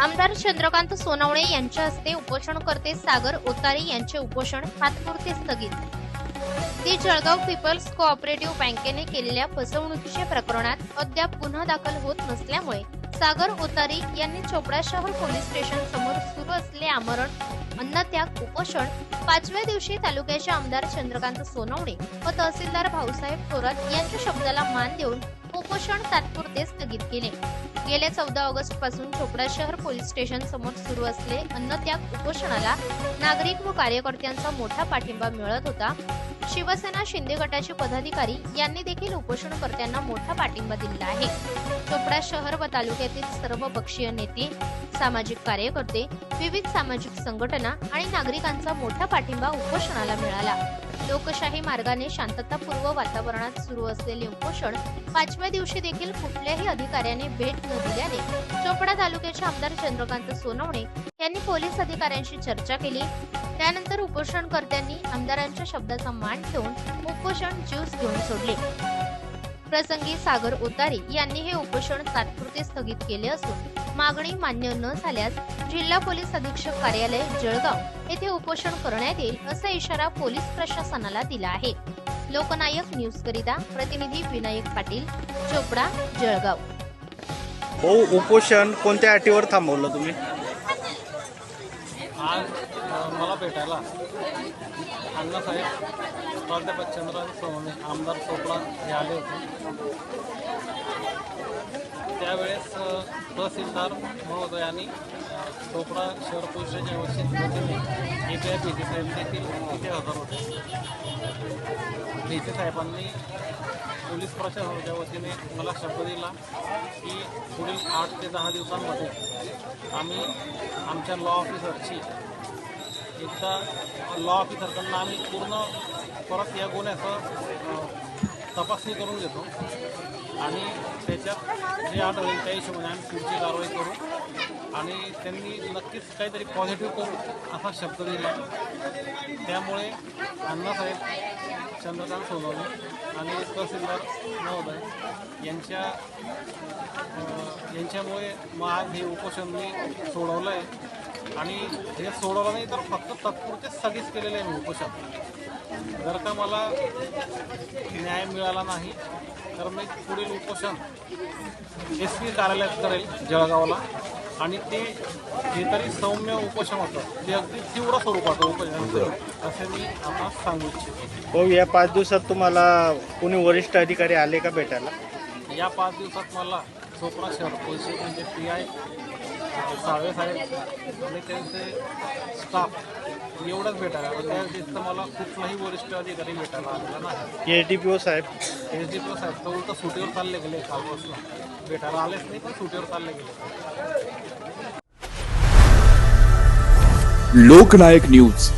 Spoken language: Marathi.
आमदार चंद्रकांत सोनवणे यांच्या हस्ते उपोषणकर्ते सागर ओतारे यांचे उपोषण तात्पुरते स्थगित. ती जळगाव पीपल्स कोऑपरेटिव्ह बँकेने केलेल्या फसवणुकीच्या प्रकरणात अद्याप गुन्हा दाखल होत नसल्यामुळे सागर ओतारी यांनी चोपडा शहर पोलीस स्टेशन समोर सुरू असलेले आमरण अन्नत्याग उपोषण पाचव्या दिवशी तालुक्याचे आमदार चंद्रकांत सोनवणे व तहसीलदार भाऊसाहेब थोरात यांच्या शब्दाला मान देऊन उपोषण तात्पुरते स्थगित केले. गेल्या चौदा ऑगस्टपासून चोपडा शहर पोलीस स्टेशन समोर सुरू असले अन्नत्याग उपोषणाला नागरिक व कार्यकर्त्यांचा मोठा पाठिंबा मिळत होता. शिवसेना शिंदे गटाचे पदाधिकारी यांनी देखील उपोषणकर्त्यांना मोठा पाठिंबा दिला आहे. चोपडा शहर व तालुक्यातील सर्व पक्षीय नेते सामाजिक कार्यकर्ते विविध सामाजिक संघटना आणि नागरिकांचा मोठा पाठिंबा उपोषणाला मिळाला. लोकशाही मार्गाने शांततापूर्व वातावरणात सुरू असलेले उपोषण पाचव्या दिवशी देखील कुठल्याही अधिकाऱ्याने भेट न दिल्याने चोपडा तालुक्याचे आमदार चंद्रकांत सोनवणे यांनी पोलीस अधिकाऱ्यांशी चर्चा केली. त्यानंतर उपोषणकर्त्यांनी आमदारांच्या शब्दाचा मान ठेवून उपोषण ज्यूस घेऊन सोडले. प्रसंगी सागर ओतारी यांनी हे उपोषण तात्पुरते स्थगित केले असून मागणी मान्य न झाल्यास जिल्हा पोलीस अधीक्षक कार्यालय जळगाव येथे उपोषण करण्यात येईल असा इशारा पोलीस प्रशासनाला दिला आहे. लोकनायक न्यूज करिता प्रतिनिधी विनायक पाटील चोपडा जळगाव. हो उपोषण कोणत्या अटीवर थांबवलं तुम्ही आज अ, मला भेटायला. अण्णासाहेब प्राध्यापक चंद्रकांत सोनवणे आमदार चोपडा हे आले होते. त्यावेळेस तहसीलदार महोदयांनी चोपडा शहर पोलीस स्टेशन वतीने ए पी आय साहेब देखील तिथे हजर होते. भेटे साहेबांनी पोलीस प्रशासनाच्या वतीने मला शब्द दिला की पुढील आठ ते दहा दिवसांमध्ये आम्ही आमच्या लॉ ऑफिसरची एकदा लॉ ऑफिसरकडनं आम्ही पूर्ण परत या गुन्ह्याचं तपासणी करून घेतो. आणि त्याच्यात जे आढळेल त्या हिशोबाने आम्ही पुढची कारवाई करू. आणि त्यांनी नक्कीच काहीतरी पॉझिटिव्ह करू असा शब्द दिला. त्यामुळे अण्णासाहेब चंद्रकांत सोनवणे आणि तहसीलदार महोदय यांच्या यांच्यामुळे मग आज हे उपोषण मी सोडवलं आहे आणि हे सोडवलं नाही तर फक्त तात्पुरते स्थगित केलेलं आहे मी उपोषण. जर का मला न्याय मिळाला नाही तर मी पुढील उपोषण एस पी कार्यालयात करेल जळगावला. आणि ते जे तरी सौम्य उपोषण होतं ते अगदी तीव्र स्वरूपाचं उपोषण असे मी आता सांगू इच्छितो. हो या पाच दिवसात तुम्हाला कोणी वरिष्ठ अधिकारी आले का भेटायला? या पाच दिवसात मला चोपडा शहर पोलीस स्टेशनचे पी आय साळवे साहेब आणि त्यांचे स्टाफ एवढंच भेटायला. त्या व्यतिरिक्त मला कुठलाही वरिष्ठ अधिकारी भेटायला आलेला नाही. एस डी पी ओ साहेब. एस डी पी साहेब तर उलट सुटीवर चालले गेले कालपासून. भेटायला आलेच नाही पण सुटीवर चालले गेले. लोकनायक न्यूज.